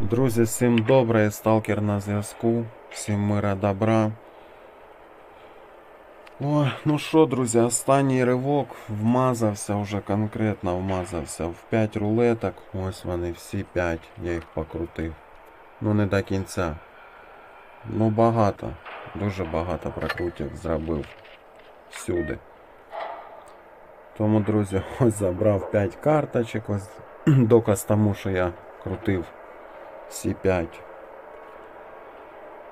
Друзі, всім добре, сталкер на зв'язку. Всім мира добра. О, ну що, друзі, останній ривок вмазався вже конкретно вмазався в 5 рулеток. Ось вони всі 5, я їх покрутив. Ну не до кінця. Ну багато, дуже багато прокрутів зробив всюди. Тому, друзі, ось забрав 5 карточок, ось доказ тому, що я крутив всі 5.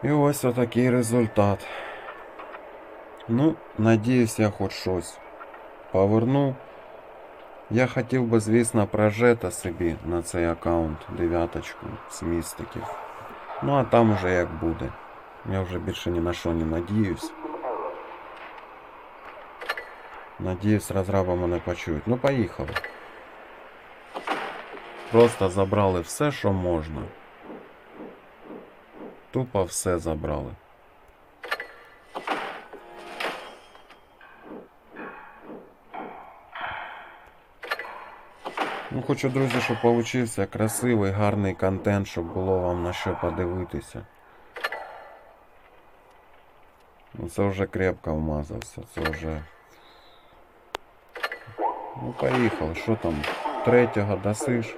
І ось отакий результат. Ну, надіюсь, я хоч щось поверну. Я хотів би, звісно, прожета собі на цей аккаунт дев'яточку з містиків. Ну а там уже як буде. Я вже більше ні на що не надіюсь. Надіюсь, розраби мене почують. Ну, поїхали. Просто забрали все, що можна. Тупо все забрали. Ну, хочу, друзі, щоб получився красивий, гарний контент, щоб було вам на що подивитися. Ну, це вже крепко вмазався, це вже. Ну, поїхали, що там? Третього досиш.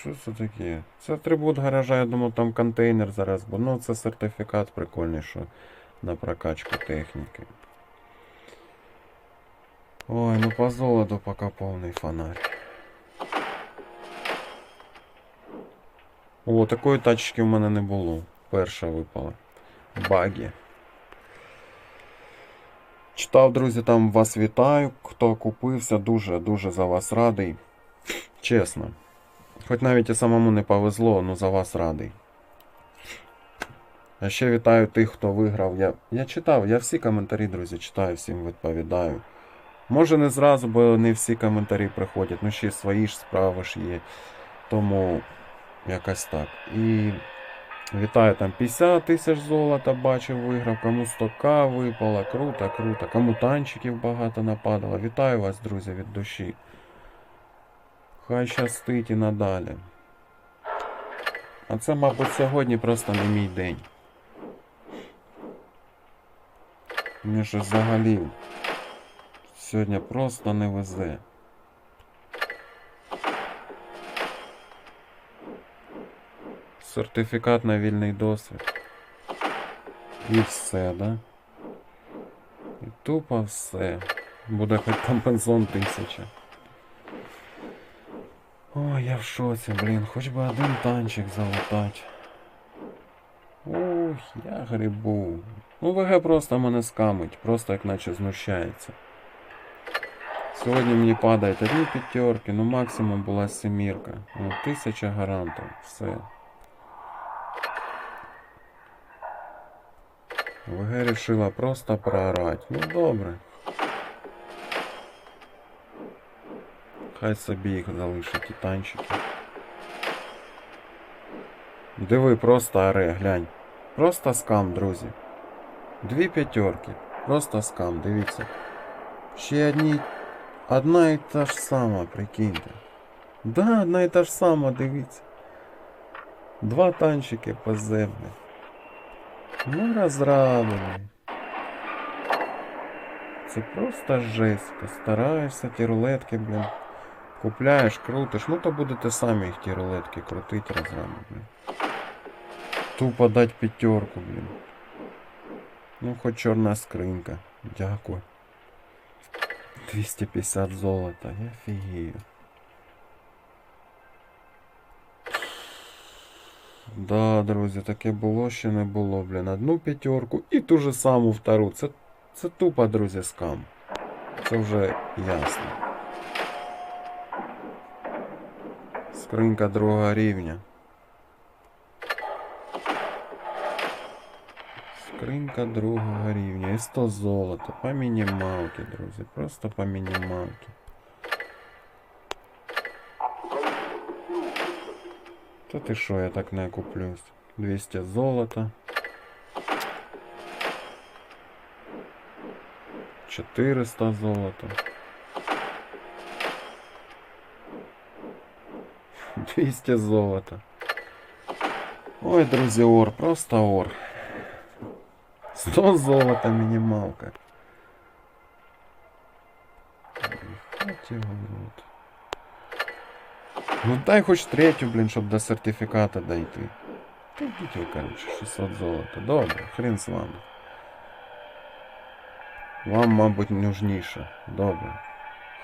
Що це таке? Це атрибут гаража, я думав, там контейнер зараз, бо ну це сертифікат прикольний, що на прокачку техніки. Ой, ну по золоту поки повний фонарь. О, такої тачки в мене не було. Перша випала. Багі. Читав, друзі, там вас вітаю. Хто купився, дуже-дуже за вас радий. Чесно. Хоч навіть і самому не повезло, ну за вас радий. А ще вітаю тих, хто виграв. Я, я читав, я всі коментарі, друзі, читаю, всім відповідаю. Може не зразу, бо не всі коментарі приходять, ну ще свої ж справи ж є. Тому якось так. І вітаю там 50 тисяч золота, бачив, виграв, кому 100к випало, круто, круто, кому танчиків багато нападало. Вітаю вас, друзі, від душі. Хай щастить і надалі. А це, мабуть, сьогодні просто не мій день. Мені ж взагалі сьогодні просто не везе. Сертифікат на вільний досвід. І все, да? І тупо все. Буде хоч компенсон тисяча. Ой, я в шоці, блін, хоч би один танчик залутать. Ух, я грибу. Ну ВГ просто мене скамить, просто як наче знущається. Сьогодні мені падають одні п'ятерки, ну максимум була семірка. Ну, тисяча гарантів, все. ВГ рішила просто проорать. Ну добре. Хай собі їх залишать ті танчики. Диви, просто аре, глянь. Просто скам, друзі. Дві п'ятерки. Просто скам, дивіться. Ще одні. Одна і та ж сама, прикиньте. Да, одна і та ж сама, дивіться. Два танчики по землі. Ну, розрабили. Це просто жесть. Постараєшся ті рулетки, блін. Купляєш, крутиш, ну то будете самі їх ті рулетки крутити разами, блін. Тупо дать п'ятерку, блін. Ну, хоч чорна скринька. Дякую. 250 золота, я фігію. Да, друзі, таке було, ще не було, блін. Одну п'ятерку і ту же саму втору. Це, це тупо, друзі, скам. Це вже ясно. Скринька другого рівня. Скринька другого рівня. І 100 золота. По мінімалки, друзі. Просто по мінімалки. Та ти що, я так не куплюсь. 200 золота. 400 золота. 200 золота. Ой, друзі, ор, просто ор. 100 золота мінімалка. Хоть його в рот. Ну дай хоч третю, блін, щоб до сертифіката дойти. Та йдіть ви, короче, 600 золота. Добре, хрен з вами. Вам, мабуть, нужніше. Добре.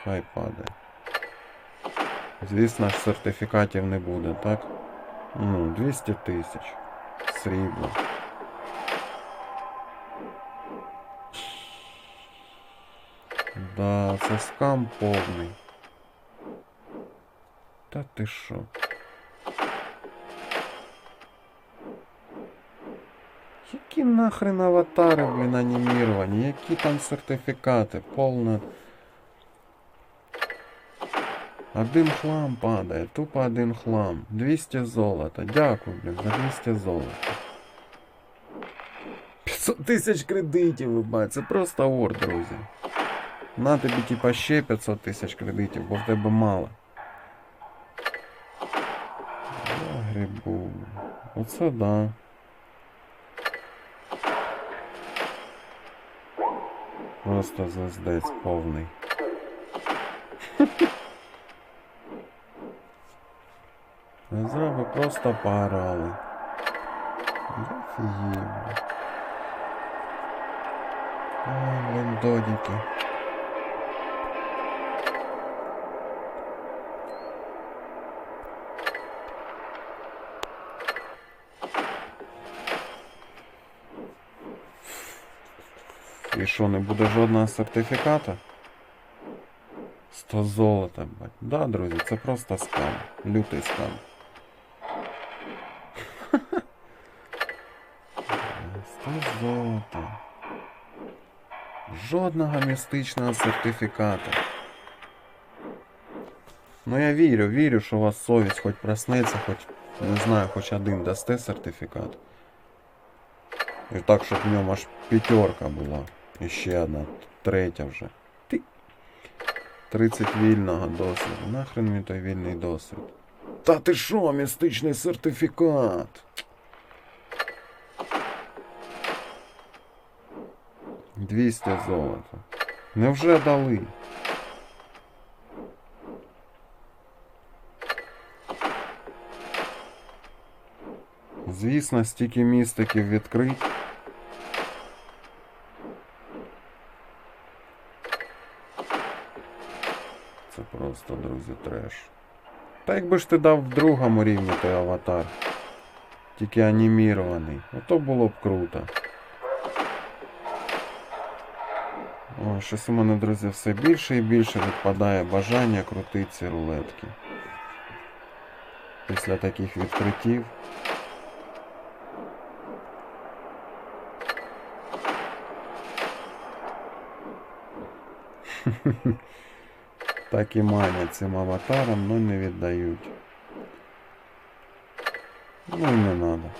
Хай падає. Звісно сертифікатів не буде, так? Ну, 200 тисяч. Срібло. Да, це скам повний. Та ти що? Які нахрен аватари, блін, аніміровані? Які там сертифікати? Повна. Один хлам падає, тупо один хлам. 200 золота. Дякую, блін, за 200 золота. 500 тисяч кредитів, ви бачите, це просто ор, друзі. На тобі типа ще 500 тисяч кредитів, бо в тебе мало. Я грибу. Оце да. Просто звездець повний. Зраби просто поорали. Офігенно. Ой, блин, додики. І що, не буде жодного сертифіката? 100 золота, бать. Да, друзі, це просто скам. Лютий скам. 100 золота. Жодного містичного сертифіката. Ну я вірю, вірю, що у вас совість хоч проснеться, хоч, не знаю, хоч один дасте сертифікат. І так, щоб в ньому аж п'ятерка була. І ще одна, третя вже. Ти. 30 вільного досвіду. Нахрен мені той вільний досвід. Та ти що, містичний сертифікат? Двісті золота. Невже дали? Звісно, стільки містиків відкрить. Це просто, друзі, треш. Та якби ж ти дав в другому рівні той аватар. Тільки анімірований. Ото було б круто. Щось у мене, друзі, все більше і більше відпадає бажання крутити ці рулетки. Після таких відкриттів. Так і манять цим аватарам, но не віддають. Ну і не надо.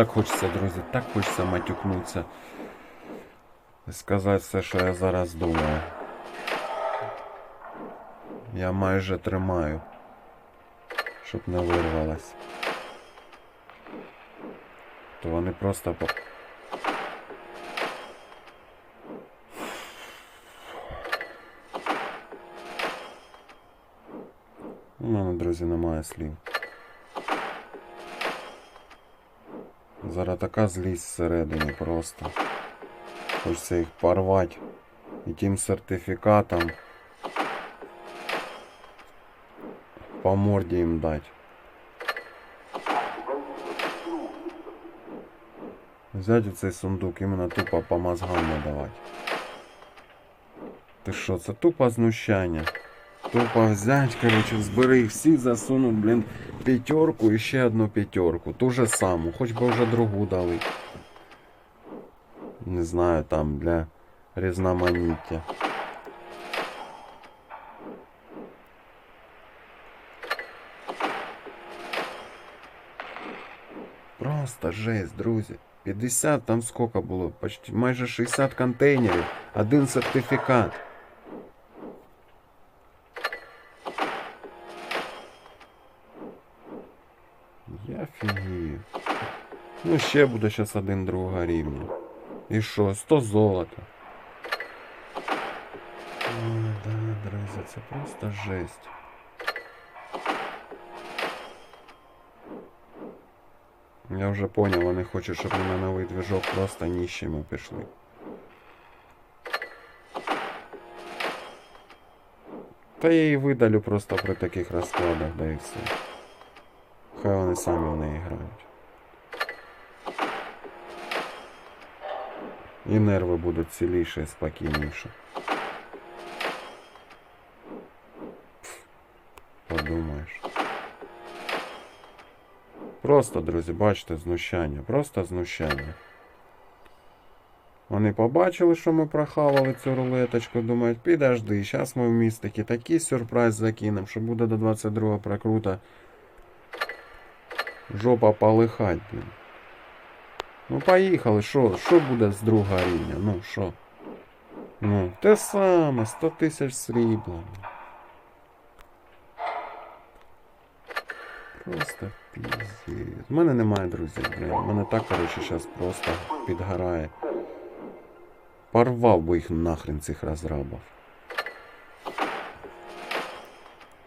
Так хочеться, друзі, так хочеться матюкнутися. Сказати все, що я зараз думаю. Я майже тримаю, щоб не вирвалось. То вони просто по... У мене, друзі, немає слів. Зараз така злість всередині просто. Хочеться їх порвати. І тим сертифікатом по морді їм дати. Взяти цей сундук іменно тупо по мозгам надавати. Ти що, це тупо знущання. Тупо взять, короче, збери їх всі, засунуть, блін, п'ятерку і ще одну п'ятерку. Ту же саму, хоч би вже другу дали. Не знаю, там для різноманіття. Просто жесть, друзі. 50 там сколько було? Почти майже 60 контейнерів, один сертифікат. Фігію. Ну, ще буде зараз один другого рівня. І що, 100 золота. Ой, да, друзі, це просто жесть. Я вже поняв, вони хочуть, щоб ми на новий движок просто ніщими пішли. Та я її видалю просто при таких розкладах, да і все. Хай вони самі в неї грають. І нерви будуть ціліше і спокійніше. Подумаєш. Просто, друзі, бачите, знущання. Просто знущання. Вони побачили, що ми прохавали цю рулеточку, думають, підожди, зараз ми в містики такий сюрприз закинемо, що буде до 22 прокрута. Жопа полихать, блін. Ну поїхали, що? Що буде з другого рівня? Ну що? Ну, те саме, 100 тисяч срібла. Просто піздець. У мене немає друзів, блін. У мене так, коротше, зараз просто підгорає. Порвав би їх нахрен цих розрабів.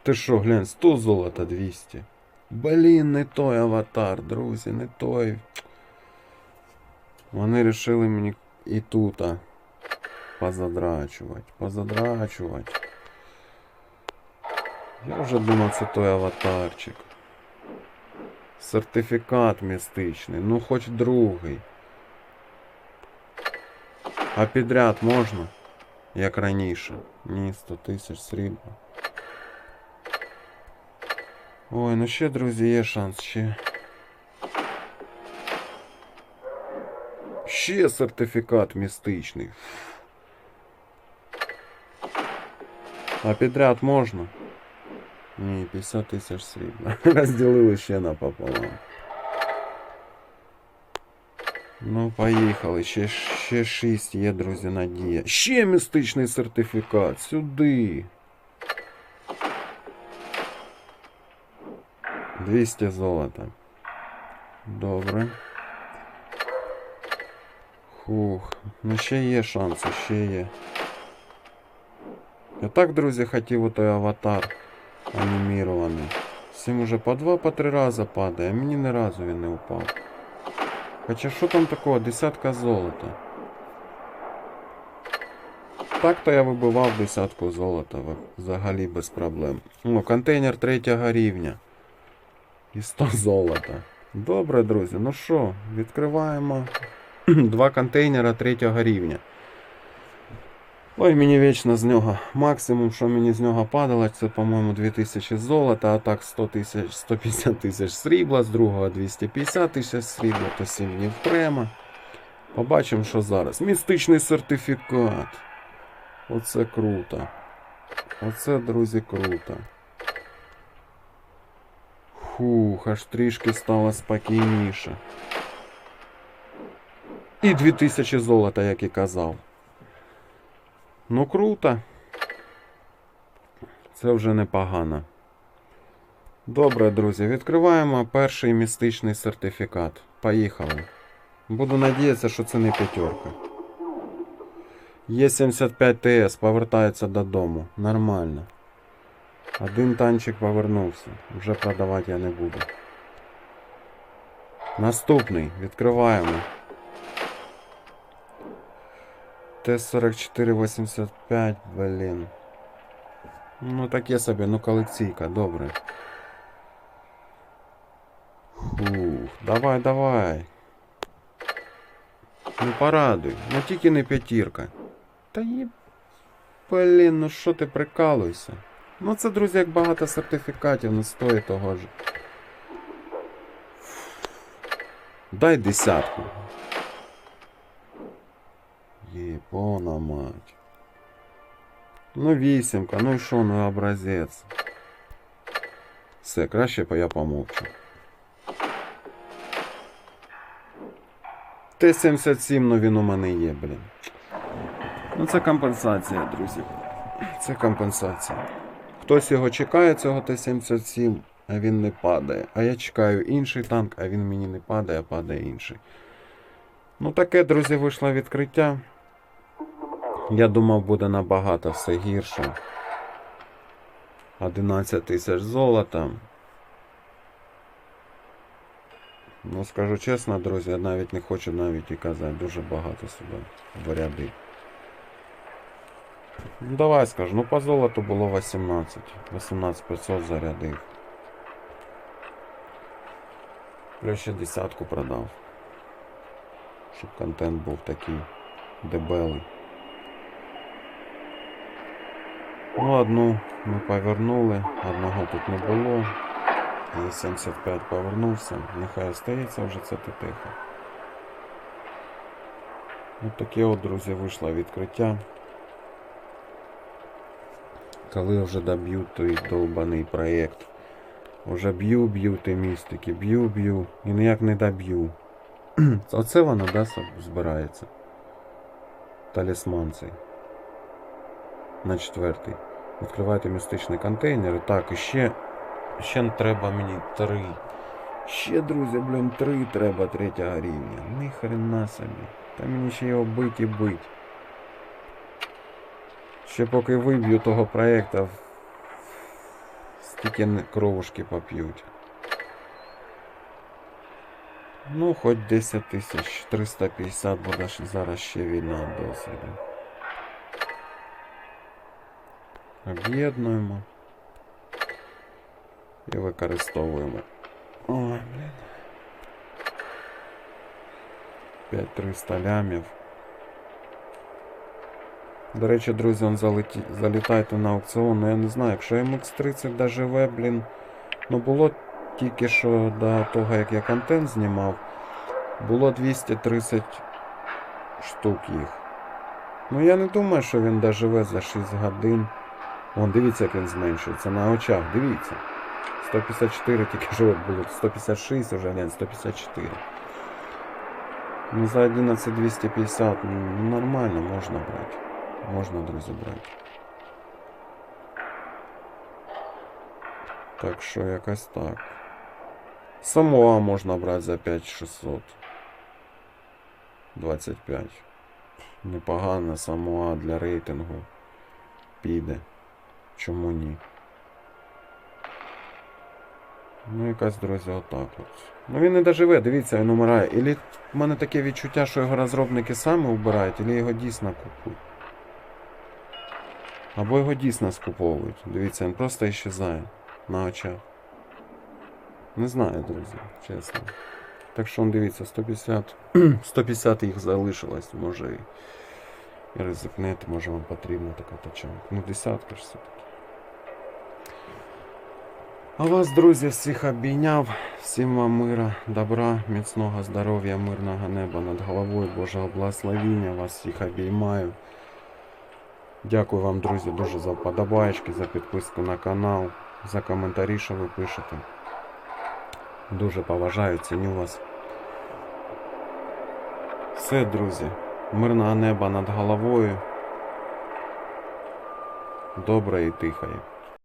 Ти що, глянь, 100 золота 200. Блін, не той аватар, друзі, не той. Вони вирішили мені і тут а, позадрачувати, позадрачувати. Я вже думав, це той аватарчик. Сертифікат містичний, ну хоч другий. А підряд можна? Як раніше. Ні, 100 тисяч срібла. Ой, ну ще, друзі, є шанс, ще. Ще сертифікат містичний. А підряд можна? Ні, 50 тисяч срібла. Розділили ще напополам. Ну, поїхали. Ще, ще 6 є, друзі, надія. Ще містичний сертифікат. Сюди. 200 золота. Добре. Хух, ну ще є шанси, ще є. Я так, друзі, хотів отой аватар анімірований. Всім уже по два, по три рази падає, а мені ні разу він не упав. Хоча що там такого? Десятка золота. Так-то я вибивав десятку золота взагалі без проблем. О, контейнер третього рівня. І 100 золота. Добре, друзі, ну що, відкриваємо два контейнера третього рівня. Ой, мені вічно з нього. Максимум, що мені з нього падало, це, по-моєму, 2000 золота, а так 100 тисяч, 150 тисяч срібла, з другого 250 тисяч срібла, то 7 днів према. Побачимо, що зараз. Містичний сертифікат. Оце круто. Оце, друзі, круто. Фух, аж трішки стало спокійніше. І 2000 золота, як і казав. Ну круто. Це вже непогано. Добре, друзі, відкриваємо перший містичний сертифікат. Поїхали. Буду надіятися, що це не п'ятерка. Є 75 ТС, повертається додому. Нормально. Один танчик повернувся. Вже продавати я не буду. Наступний. Відкриваємо. Т-4485, блін. Ну таке собі, ну колекційка, добре. Фух, давай, давай. Ну порадуй, ну тільки не п'ятірка. Та є. Блін, ну що ти прикалуйся? Ну це, друзі, як багато сертифікатів, не стоїть того ж. Дай десятку. Єпона мать. Ну вісімка, ну і що, ну образець. Все, краще я помовчу. Т-77, ну він у мене є, блін. Ну це компенсація, друзі. Це компенсація. Хтось його чекає, цього Т-77, а він не падає. А я чекаю інший танк, а він мені не падає, а падає інший. Ну таке, друзі, вийшло відкриття. Я думав, буде набагато все гірше. 11 тисяч золота. Ну, скажу чесно, друзі, я навіть не хочу навіть і казати. Дуже багато сюди в ряди. Ну, давай скажу, ну по золоту було 18. 18 500 зарядив. Плюс ще десятку продав. Щоб контент був такий дебелий. Ну, одну ми повернули, одного тут не було. І 75 повернувся. Нехай остається вже це тихо. Ось таке от, друзі, вийшло відкриття. Коли вже доб'ю той довбаний проєкт. Уже б'ю, б'ю ті містики, б'ю, б'ю. І ніяк не доб'ю. Оце воно, да, збирається. Талісман цей. На четвертий. Відкривайте містичний контейнер. Так, і ще. Ще треба мені три. Ще, друзі, блін, три треба третього рівня. Ні хрена собі. Та мені ще його бить і бить. Ще поки виб'ю того проєкта, стільки кровушки поп'ють. Ну, хоч 10 тисяч, 350 буде зараз ще вільного досвіду. Об'єднуємо. І використовуємо. Ой, блін. 5300 лямів. До речі, друзі, он залеті... залітайте на аукціон. Ну я не знаю, якщо MX30 доживе, блін. Ну було тільки що до того, як я контент знімав, було 230 штук їх. Ну я не думаю, що він доживе за 6 годин. Вон, дивіться, як він зменшується на очах, дивіться. 154 тільки от було, 156 вже, ні, 154. Ну за 11 250, ну нормально, можна брати. Можна, друзі, брати. Так що якось так. Самоа можна брати за 5600. 25. Непогано Самоа для рейтингу. Піде. Чому ні? Ну, якась, друзі, отак от. Ну він не доживе, дивіться, він умирає. Ілі в мене таке відчуття, що його розробники самі вбирають, або його дійсно купують. Або його дійсно скуповують. Дивіться, він просто іщезає на очах. Не знаю, друзі, чесно. Так що дивіться, 150. 150 їх залишилось, може і ризикнете, може вам потрібна така тачанка. Ну, десятка ж все-таки. А вас, друзі, всіх обійняв. Всім вам мира, добра, міцного здоров'я, мирного неба над головою, Божого благословіння. Вас всіх обіймаю. Дякую вам, друзі, дуже за вподобаєчки, за підписку на канал, за коментарі, що ви пишете. Дуже поважаю, ціню вас. Все, друзі. Мирного неба над головою. Добре і тихає.